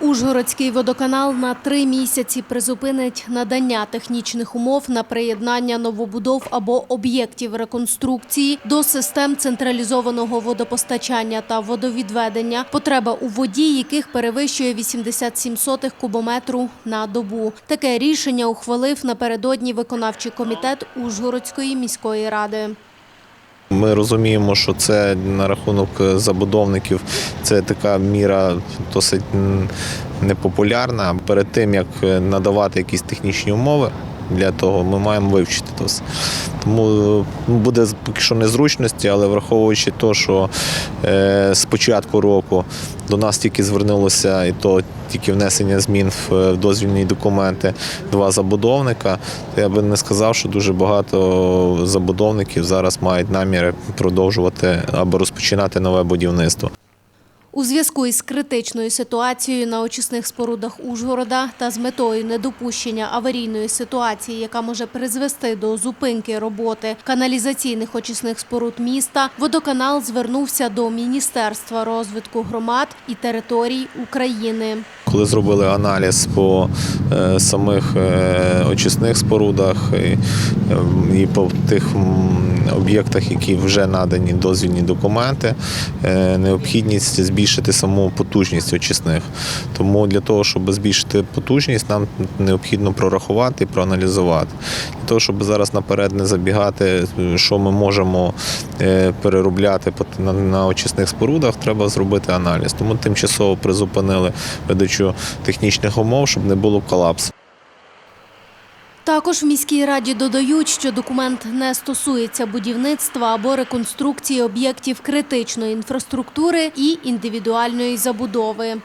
Ужгородський водоканал на три місяці призупинить надання технічних умов на приєднання новобудов або об'єктів реконструкції до систем централізованого водопостачання та водовідведення, потреба у воді яких перевищує 87 сотих кубометру на добу. Таке рішення ухвалив напередодні виконавчий комітет Ужгородської міської ради. Ми розуміємо, що це на рахунок е, забудовників це така міра досить непопулярна. Перед тим як е, надавати якісь технічні умови. Для того ми маємо вивчити це все. Тому е, буде поки що незручності, але враховуючи те, що е, з початку року до нас тільки звернулося, і то тільки внесення змін е, в дозвільні документи два забудовника, то я би не сказав, що дуже багато забудовників зараз мають наміри продовжувати або розпочинати нове будівництво. У зв'язку із критичною ситуацією на очисних спорудах Ужгорода та з метою недопущення аварійної ситуації, яка може призвести до зупинки роботи каналізаційних очисних споруд міста, водоканал звернувся до Міністерства розвитку громад і територій України. Коли зробили аналіз по е, самих е, очисних спорудах і, ем, по тих об'єктах, які вже надані дозвільні документи, е, необхідність збільшити саму потужність очисних. Тому для того, щоб збільшити потужність, нам необхідно прорахувати і проаналізувати. Для того, щоб зараз наперед не забігати, е, що ми можемо е, переробляти на очисних спорудах, треба зробити аналіз. Тому тимчасово призупинили видачу технічних умов, щоб не було колапсу. Також в міській раді додають, що документ не стосується будівництва або реконструкції об'єктів критичної інфраструктури і індивідуальної забудови.